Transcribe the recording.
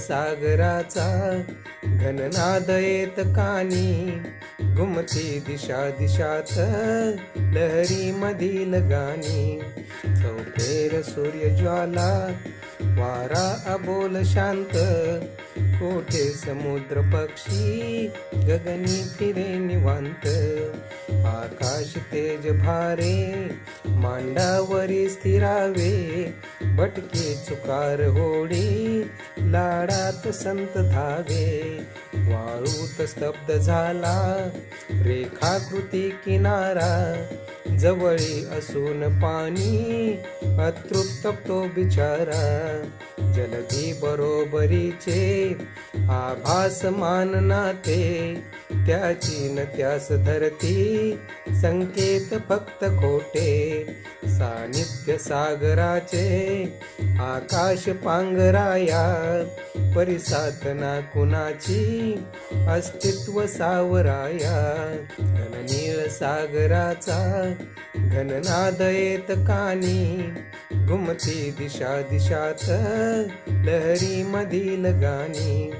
सागराचा घननाद येत कानी. घुमती दिशा दिशात लहरी मधील गाणी. चौफेर सूर्य ज्वाला वारा अबोल शांत. कोठे समुद्र पक्षी गगनी फिरे निवांत. आकाश तेज भारे मांडावरी स्थिरावे भटके चुकार होडी लाडात संत धावे. वाळूत स्तब्ध झाला रेखाकृती किनारा जवळी असून पाणी अतृप्त तो बिचारा. जलधी बरोबरीचे आभास मान त्याची न त्यास धरती संकेत फक्त खोटे. सानिध्य सागराचे आकाश पांगराया परिसाधना कुणाची? अस्तित्व सावराया घननीळ सागराचा घननाद येत कानी? घुमती दिशा दिशात लहरी मधील गाणी